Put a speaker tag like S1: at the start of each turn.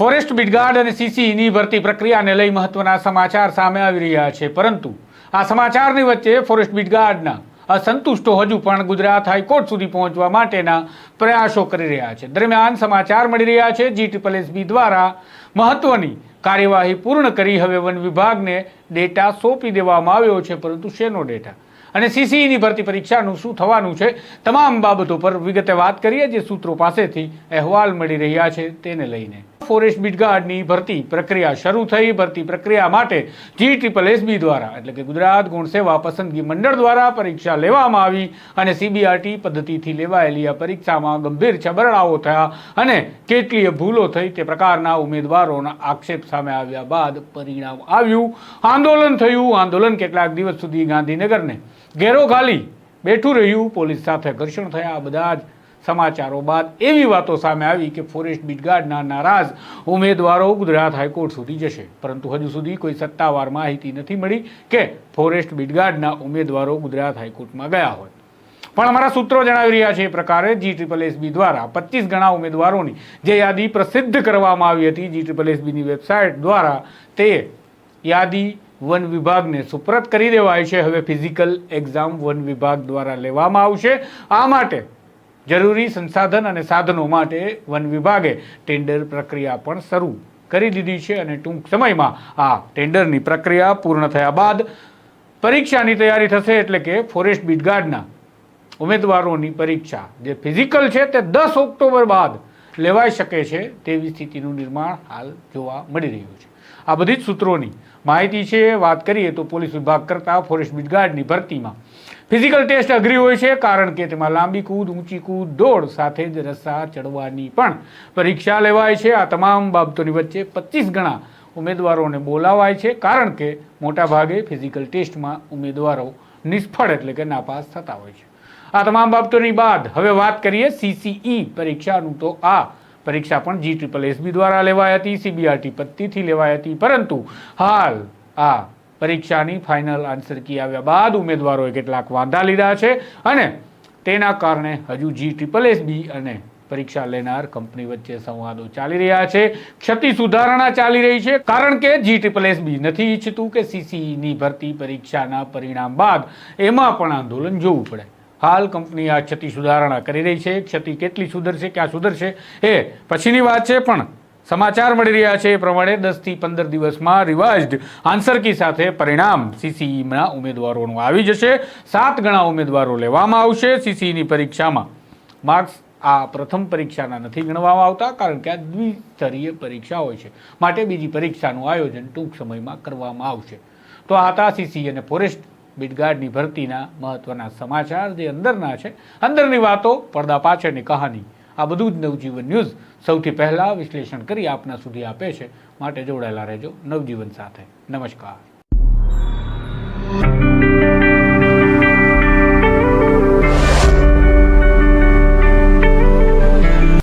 S1: Forest બિડગાર્ડ અને સીસીની ભરતી પ્રક્રિયાને લઈ મહત્વના સમાચાર સામે આવી રહ્યા છે. પરંતુ આ સમાચારની વચ્ચે ફોરેસ્ટ બિડગાર્ડના અસંતુષ્ટો હજુ પણ ગુજરાત હાઈકોર્ટ સુધી પહોંચવા માટેના પ્રયાસો કરી રહ્યા છે. દરમિયાન સમાચાર મળી રહ્યા છે, જી ટ્રિપલ એસબી દ્વારા મહત્વની કાર્યવાહી પૂર્ણ કરી હવે વન વિભાગને ડેટા સોંપી દેવામાં આવ્યો છે, પરંતુ શેનો ડેટા? અને સીસીઈની ભરતી પરીક્ષાનું શું થવાનું છે? તમામ બાબતો પર વિગતે વાત કરીએ, જે સૂત્રો પાસેથી અહેવાલ મળી રહ્યા છે તેને લઈને. ફોરેસ્ટ બીટગાર્ડની ભરતી પ્રક્રિયા શરૂ થઈ. ભરતી પ્રક્રિયા માટે જી ટ્રિપલ એસબી દ્વારા, એટલે કે ગુજરાત ગુણ સેવા પસંદગી મંડળ દ્વારા પરીક્ષા લેવામાં આવી અને સીબીઆરટી પદ્ધતિથી લેવાયેલી આ પરીક્ષામાં ગંભીર છબરડાઓ થયા અને કેટલીય ભૂલો થઈ તે પ્રકારના ઉમેદવારોના આક્ષેપ સામે આવ્યા બાદ પરિણામ આવ્યું. આંદોલન થયું. આંદોલન કેટલાક દિવસ સુધી ગાંધીનગરને ઘેરો ખાલી બેઠું રહ્યું. પોલીસ સાથે ઘર્ષણ થયા. બધા જ સમાચારો બાદ એવી વાતો સામે આવી કે ફોરેસ્ટ બીટગાર્ડના નારાજ ઉમેદવારો ગુજરાત હાઈકોર્ટ સુધી જશે. પરંતુ હજુ સુધી કોઈ સત્તાવાર માહિતી નથી મળી કે ફોરેસ્ટ બીટગાર્ડના ઉમેદવારો ગુજરાત હાઈકોર્ટમાં ગયા હોય. પણ અમારા સૂત્રો જણાવી રહ્યા છે એ પ્રકારે જી ટ્રિપલ એસબી દ્વારા પચીસ ગણા ઉમેદવારોની જે યાદી પ્રસિદ્ધ કરવામાં આવી હતી જી ટ્રિપલ એસબીની વેબસાઇટ દ્વારા તે યાદી વન વિભાગને સુપ્રત કરી દેવાય છે. હવે ફિઝિકલ એક્ઝામ વન વિભાગ દ્વારા લેવામાં આવશે. આ માટે જરૂરી સંસાધન અને સાધનો માટે વન વિભાગે ટેન્ડર પ્રક્રિયા પણ શરૂ કરી દીધી છે અને ટૂંક સમયમાં આ ટેન્ડરની પ્રક્રિયા પૂર્ણ થયા બાદ પરીક્ષાની તૈયારી થશે એટલે કે ફોરેસ્ટ બીટગાર્ડના ઉમેદવારોની પરીક્ષા. જે ફિઝિકલ છે તે દસ ઓક્ટોબર બાદ લેવાઈ શકે છે તેવી સ્થિતિનું નિર્માણ હાલ જોવા મળી રહ્યું છે. આ બધી જ સૂત્રોની માહિતી છે. વાત કરીએ તો પોલીસ વિભાગ કરતાં ફોરેસ્ટ બીટગાર્ડની ભરતીમાં ફિઝિકલ ટેસ્ટ અઘરી હોય છે કારણ કે તેમાં લાંબી કૂદ, ઊંચી કૂદ, દોડ સાથે જ રસ્સા ચડવાની પણ પરીક્ષા લેવાય છે. આ તમામ બાબતોની વચ્ચે પચીસ ગણા ઉમેદવારોને બોલાવાય છે કારણ કે મોટાભાગે ફિઝિકલ ટેસ્ટમાં ઉમેદવારો નિષ્ફળ એટલે કે નાપાસ થતા હોય છે. આ તમામ બાબતોની બાદ હવે વાત કરીએ સીસીઈ પરીક્ષાનું. તો આ પરીક્ષા પણ જી ટ્રિપલ એસબી દ્વારા લેવાઈ હતી સીબીઆરટી પત્તીથી લેવાઈ હતી. પરંતુ હાલ આ પરીક્ષાની ફાઇનલ આન્સર કી આવ્યા બાદ ઉમેદવારોએ કેટલાક વાંધા લીધા છે અને તેના કારણે હજુ જી ટ્રિપલ એસબી અને પરીક્ષા લેનાર કંપની વચ્ચે સંવાદો ચાલી રહ્યા છે. ક્ષતિ સુધારણા ચાલી રહી છે. કારણ કે જી ટ્રિપલ એસબી નથી ઈચ્છતું કે સીસીઈની ભરતી પરીક્ષાના પરિણામ બાદ એમાં પણ આંદોલન જોવું પડે. હાલ કંપની આ ક્ષતિ સુધારણા કરી રહી છે. ક્ષતિ કેટલી સુધરશે, ક્યાં સુધરશે એ પછીની વાત છે, પણ સમાચાર મળી રહ્યા છે એ પ્રમાણે દસથી પંદર દિવસમાં રિવાઇઝડ આન્સર કી સાથે પરિણામ સીસીઈના ઉમેદવારોનું આવી જશે. સાત ગણા ઉમેદવારો લેવામાં આવશે. સીસીઈની પરીક્ષામાં માર્ક્સ આ પ્રથમ પરીક્ષાના નથી ગણવામાં આવતા, કારણ કે આ દ્વિસ્તરીય પરીક્ષા હોય છે. માટે બીજી પરીક્ષાનું આયોજન ટૂંક સમયમાં કરવામાં આવશે. તો આ હતા સીસી અને ફોરેસ્ટ બીટગાર્ડની ભરતીના મહત્વના સમાચાર જે અંદરના છે, અંદરની વાતો, પડદા પાછળની કહાની, આ બધું જ નવજીવન ન્યૂઝ સૌથી પહેલાં વિશ્લેષણ કરી આપના સુધી આપે છે. માટે જોડાયેલા રહેજો નવજીવન સાથે. નમસ્કાર.